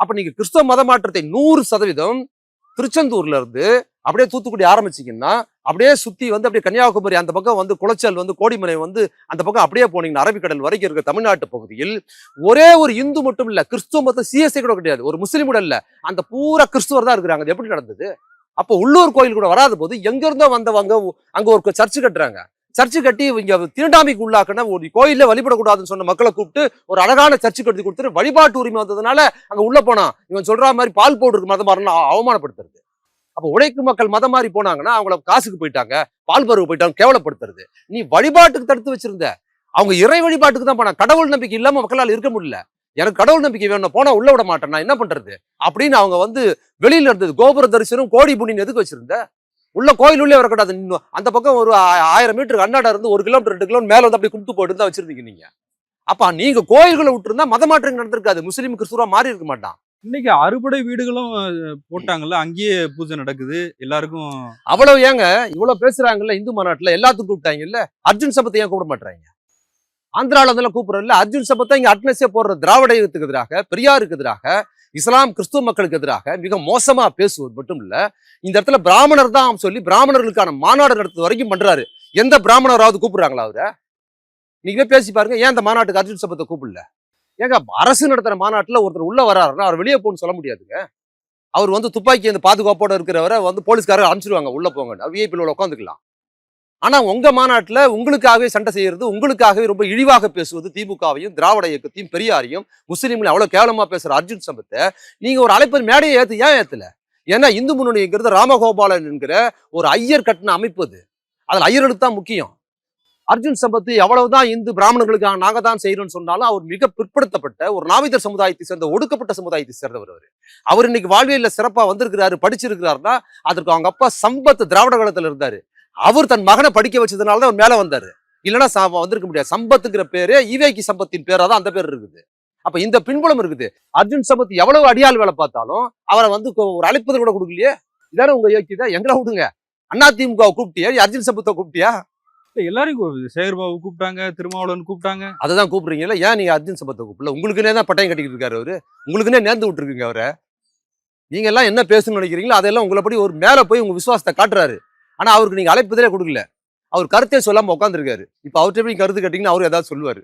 அப்ப நீங்க கிறிஸ்தவ மத மாற்றத்தை நூறு சதவீதம் திருச்செந்தூர்ல இருந்து அப்படியே தூத்துக்குடி ஆரம்பிச்சீங்கன்னா அப்படியே சுத்தி வந்து அப்படியே கன்னியாகுமரி அந்த பக்கம் வந்து குளச்சல் வந்து கோடிமலை வந்து அந்த பக்கம் அப்படியே போனீங்கன்னா அரபிக்கடல் வரைக்கும் இருக்க தமிழ்நாட்டு பகுதியில் ஒரே ஒரு இந்து மட்டும் இல்ல கிறிஸ்துவ மதம் சிஎஸ்ஐ கூட கிடையாது. ஒரு முஸ்லீம் கூட இல்ல. அந்த பூரா கிறிஸ்துவர் தான் இருக்கிறாங்க. அது எப்படி நடந்தது? அப்போ உள்ளூர் கோயில் கூட வராத போது எங்க இருந்தோ வந்தவங்க அங்க ஒரு சர்ச்சு கட்டுறாங்க. சர்ச்சு கட்டி இங்க தீண்டாமைக்கு உள்ளாக்குன ஒரு கோயில்ல வழிபடக்கூடாதுன்னு சொன்ன மக்களை கூப்பிட்டு ஒரு அழகான சர்ச்சு கட்டி கொடுத்துட்டு வழிபாட்டு உரிமை வந்ததுனால அங்க உள்ள போனா இவன் சொல்ற மாதிரி பால் போட்டுருக்கு மதம் மாறினா அவமானப்படுத்துறது. அப்ப உழைக்கும் மக்கள் மதம் மாறி போனாங்கன்னா அவங்கள காசுக்கு போயிட்டாங்க பால் பருவு போயிட்டாங்க கேவலப்படுத்துறது. நீ வழிபாட்டுக்கு தடுத்து வச்சிருந்த. அவங்க இறை வழிபாட்டுக்கு தான் போனாங்க. கடவுள் நம்பிக்கை இல்லாம மக்களால் இருக்க முடியல. எனக்கு கடவுள் நம்பிக்கை வேணும் போனா உள்ள விட மாட்டேன் நான் என்ன பண்றது? அப்படின்னு அவங்க வந்து வெளியில இருந்தது கோபுர தரிசனம் கோடி புண்ணின்னு எதுக்கு வச்சிருந்த? உள்ள கோயில் உள்ளே வரக்கூடாது. அந்த பக்கம் ஒரு ஆயிரம் மீட்டர் அண்ணாடா இருந்து ஒரு கிலோமீட்டர் ரெண்டு கிலோமீட்டர் மேல வந்து அப்படி கும்பிட்டு போயிட்டு தான் வச்சிருந்தீங்க நீங்க. அப்ப நீங்க கோயில்களை விட்டுருந்தா மத மாற்றம் நடந்திருக்காது. முஸ்லீம் கிறிஸ்துவா மாறி இருக்க மாட்டான். இன்னைக்கு அறுபடை வீடுகளும் போட்டாங்கல்ல அங்கேயே பூஜை நடக்குது. எல்லாருக்கும் அவ்வளவு ஏங்க? இவ்வளவு பேசுறாங்கல்ல இந்து மாநாட்டுல எல்லாத்துக்கும் கூப்பிட்டாங்கல்ல? அர்ஜுன் சபத்தை ஏன் கூப்பிட மாட்டாங்க ஆந்திராவில் அதெல்லாம் கூப்பிடுறதுல அர்ஜுன் சபத்தை இங்க அட்னஸே போடுற திராவிட இயக்கத்துக்கு எதிராக பெரியாருக்கு எதிராக இஸ்லாம் கிறிஸ்துவ மக்களுக்கு எதிராக மிக மோசமா பேசுவது மட்டும் இல்ல இந்த இடத்துல பிராமணர் தான் சொல்லி பிராமணர்களுக்கான மாநாடு நடத்துவது வரைக்கும் பண்றாரு. எந்த பிராமணராவது கூப்பிடுறாங்களா அவரை? நீங்களே பேசி பாருங்க ஏன் அந்த மாநாட்டுக்கு அர்ஜுன் சபத்தை கூப்பிடல? ஏங்க அரசு நடத்துற மாநாட்டுல ஒருத்தர் உள்ள வராருன்னா அவர் வெளியே போகணும்னு சொல்ல முடியாதுங்க. அவர் வந்து துப்பாக்கி அந்த பாதுகாப்போட இருக்கிறவரை வந்து போலீஸ்காரர் அனுப்பிச்சிருவாங்க உள்ள போங்க விஐபியில் உட்காந்துக்கலாம் ஆனால் உங்கள் மாநாட்டில் உங்களுக்காகவே சண்டை செய்கிறது உங்களுக்காகவே ரொம்ப இழிவாக பேசுவது திமுகவையும் திராவிட இயக்கத்தையும் பெரியாரையும் முஸ்லீம்களையும் அவ்வளோ கேவலமாக பேசுகிற அர்ஜுன் சம்பத்தை நீங்கள் ஒரு அழைப்பு மேடையை ஏற்று ஏன் ஏற்றல ஏன்னா இந்து முன்னணிங்கிறது ராமகோபாலன் என்கிற ஒரு ஐயர் கட்டின அமைப்பு அது. அதில் ஐயர்களுக்கு தான் முக்கியம். அர்ஜுன் சம்பத்து எவ்வளவுதான் இந்து பிராமணர்களுக்காக நாங்கள் தான் செய்யறோம்னு சொன்னாலும் அவர் மிக பிற்படுத்தப்பட்ட ஒரு நாவிதர் சமுதாயத்தை சேர்ந்த ஒடுக்கப்பட்ட சமுதாயத்தை சேர்ந்தவர் அவர். அவர் இன்னைக்கு வாழ்வியலில் சிறப்பாக வந்திருக்கிறாரு படிச்சிருக்கிறாருன்னா அதற்கு அவங்க அப்பா சம்பத் திராவிட காலத்தில் இருந்தார். அவர் தன் மகனை படிக்க வச்சதுனால தான் அவர் மேல வந்தாரு. இல்லைன்னா வந்திருக்க முடியாது. சம்பத்துங்கிற பேரு ஈவேக்கி சம்பத்தின் பேரா தான் அந்த பேர் இருக்குது. அப்ப இந்த பின்புலம் இருக்குது. அர்ஜுன் சம்பத் எவ்வளவு அடியாள் வேலை பார்த்தாலும் அவரை வந்து ஒரு அழைப்பது கூட கொடுக்கலையே. இதானே உங்க யோக்கியதா எங்களை விடுங்க? அண்ணா திமுக கூப்பிட்டியா? அர்ஜுன் சம்பத்தை கூப்பிட்டியா? எல்லாரையும். சேகர்பாபு கூப்பிட்டாங்க திருமாவளவன் கூப்பிட்டாங்க. அதுதான் கூப்பிடுறீங்கல்ல? ஏன் நீங்க அர்ஜுன் சம்பத்தை கூப்பிடல? உங்களுக்குன்னே தான் பட்டயம் கட்டிக்கிட்டு இருக்காரு அவரு. உங்களுக்குன்னே நேர்ந்து விட்டுருக்குங்க அவரை. நீங்க எல்லாம் என்ன பேசணும்னு நினைக்கிறீங்களோ அதெல்லாம் உங்களை ஒரு மேல போய் உங்க விசுவாசத்தை காட்டுறாரு. ஆனால் அவருக்கு நீங்கள் அழைப்பதிலே கொடுக்கல. அவர் கருத்தே சொல்லாமல் உட்காந்துருக்காரு இப்போ அவர்கிட்ட போய் கருத்து கேட்டிங்கன்னா அவர் ஏதாவது சொல்லுவார்.